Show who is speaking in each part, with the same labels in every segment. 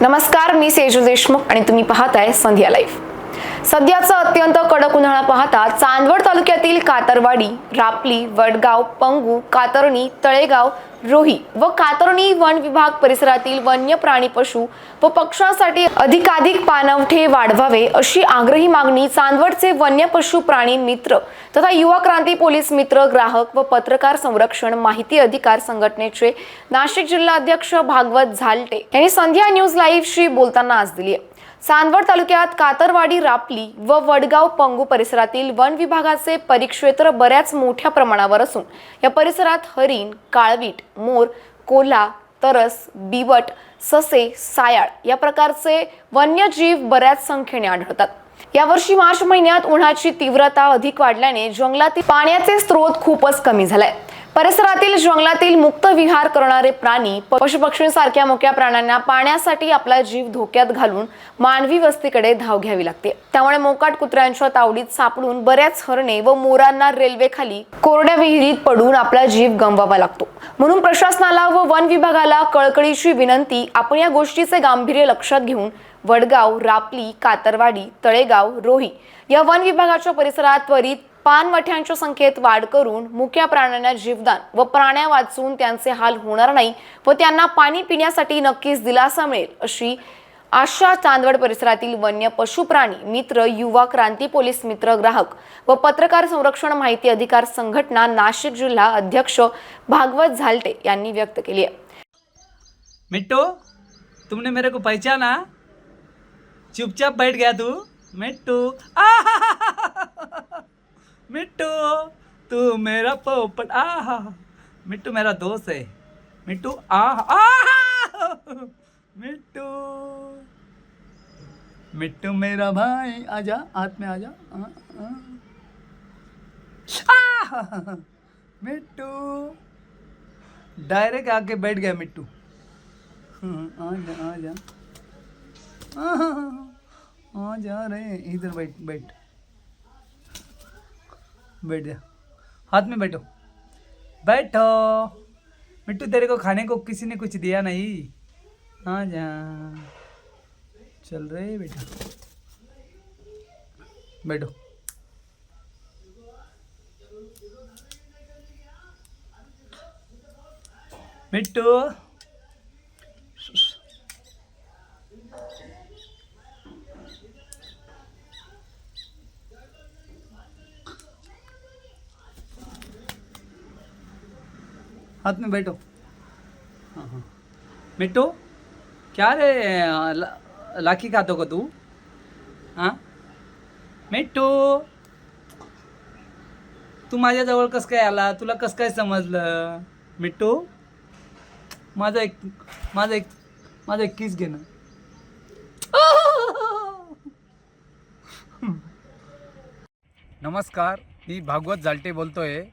Speaker 1: नमस्कार मी सेजू देशमुख आणि तुम्ही पाहताय संध्या लाईव्ह. सध्याचा अत्यंत कडक उन्हाळा पाहता चांदवड तालुक्यातील कातरवाडी रापली वडगाव पंगू कातरणी तळेगाव रोही व कातरणी वन विभाग परिसरातील वन्य प्राणी पशु व पक्ष्यांसाठी अधिकाधिक पाणवठे वाढवावे अशी आग्रही मागणी चांदवडचे वन्य पशु प्राणी मित्र तथा युवा क्रांती पोलीस मित्र ग्राहक व पत्रकार संरक्षण माहिती अधिकार संघटनेचे नाशिक जिल्हा अध्यक्ष भागवत झालटे यांनी संध्या न्यूज लाईव्हशी बोलताना आज दिली आहे. चांदवड तालुक्यात कातरवाडी रापली व वडगाव पंगू परिसरातील वन विभागाचे परिक्षेत्र बऱ्याच मोठ्या प्रमाणावर असून या परिसरात हरिण काळवीट मोर कोल्हा तरस बिबट ससे सायाळ या प्रकारचे वन्यजीव बऱ्याच संख्येने आढळतात. यावर्षी मार्च महिन्यात उन्हाची तीव्रता अधिक वाढल्याने जंगलातील पाण्याचे स्रोत खूपच कमी झालाय. परिसरातील जंगलातील मुक्त विहार करणारे प्राणी पशुपक्षींसारख्या मोक्या प्राण्यांना पाण्यासाठी आपला जीव धोक्यात घालून मानवी वस्तीकडे धाव घ्यावी लागते. त्यामुळे मोकाट कुत्र्यांच्या तावडीत सापडून बऱ्याच हरणे व मोरांना रेल्वेखाली कोरड्या विहिरीत पडून आपला जीव गमवावा लागतो. म्हणून प्रशासनाला व वन विभागाला कळकळीची विनंती आपण या गोष्टीचे गांभीर्य लक्षात घेऊन वडगाव रापली कातरवाडी तळेगाव रोही या वन विभागाच्या परिसरात त्वरित पानवठ्यांच्या संख्येत वाढ करून मुक्या प्राण्यांना जीवदान व प्राण्या वाचून त्यांचे हाल होणार नाही व त्यांना पाणी पिण्यासाठी नक्कीच दिलासा मिळेल अशी आशा चांदवड परिसरातील वन्य पशु प्राणी मित्र युवा क्रांती पोलीस मित्र ग्राहक व पत्रकार संरक्षण माहिती अधिकार संघटना नाशिक जिल्हा अध्यक्ष भागवत झालटे यांनी व्यक्त केली आहे.
Speaker 2: मिट्टो तुमने मेरे को पहचाना? चुपचाप बैठ गया तू मिट्टू। आ! मिट्टू तू मेरा पोपट आहा। मिट्टू मेरा दोस्त है। मिट्टू आहा। आहा! मिट्टू। मिट्टू मेरा भाई आजा हाथ में आजा। आ, मिट्टू। डायरेक्ट आके बैठ गया मिट्टू। हाँ, आ जा आ जा आ जा रे इधर बैठ बैठ। बैठ जा। हाथ में बैठो। बैठो। मिट्टू, तेरे को खाने को किसी ने कुछ दिया नहीं। आ जा। चल रे बेटा। बैठो। मिट्टू। हाथ में बैठो। हाँ हाँ। मिट्टू क्या रे ला, लाखी खातो का तू? हां? मिट्टू! तू माझ्याजवळ कसं काय आला? तुला कसं काय समजलं? मिट्टू माझा एक माझा एक माझा एक किस घे ना. नमस्कार मी भागवत जालटे बोलतोय.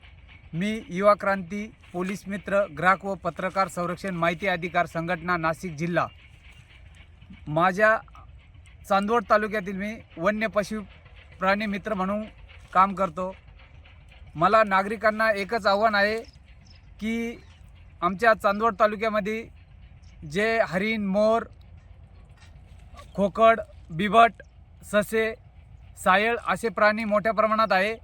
Speaker 2: मी युवा क्रांती पोलीस मित्र ग्राहक व पत्रकार संरक्षण माहिती अधिकार संघटना नाशिक जिल्हा. माझ्या चांदवड तालुक्यातील मी वन्य पशु प्राणी मित्र म्हणून काम करतो. मला नागरिकांना एकच आव्हान आहे की आमच्या चांदवड तालुक्यामध्ये जे हरिण मोर खोकड बिबट ससे सायळ असे प्राणी मोठ्या प्रमाणात आहे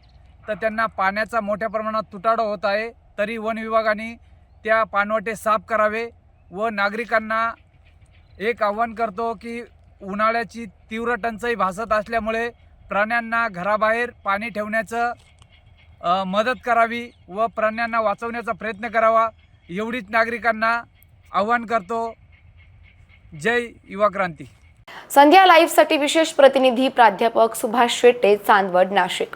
Speaker 2: तर त्यांना पाण्याचा मोठ्या प्रमाणात तुटाडा होत आहे. तरी वन विभागाने त्या पानवटे साफ करावे व नागरिकांना एक आव्हान करतो की उन्हाळ्याची तीव्र टंचाई भासत असल्यामुळे प्राण्यांना घराबाहेर पाणी ठेवण्याचं मदत करावी व प्राण्यांना वाचवण्याचा प्रयत्न करावा एवढीच नागरिकांना आव्हान करतो. जय युवा क्रांती.
Speaker 1: संध्या लाईव्हसाठी विशेष प्रतिनिधी प्राध्यापक सुभाष शेट्टे चांदवड नाशिक.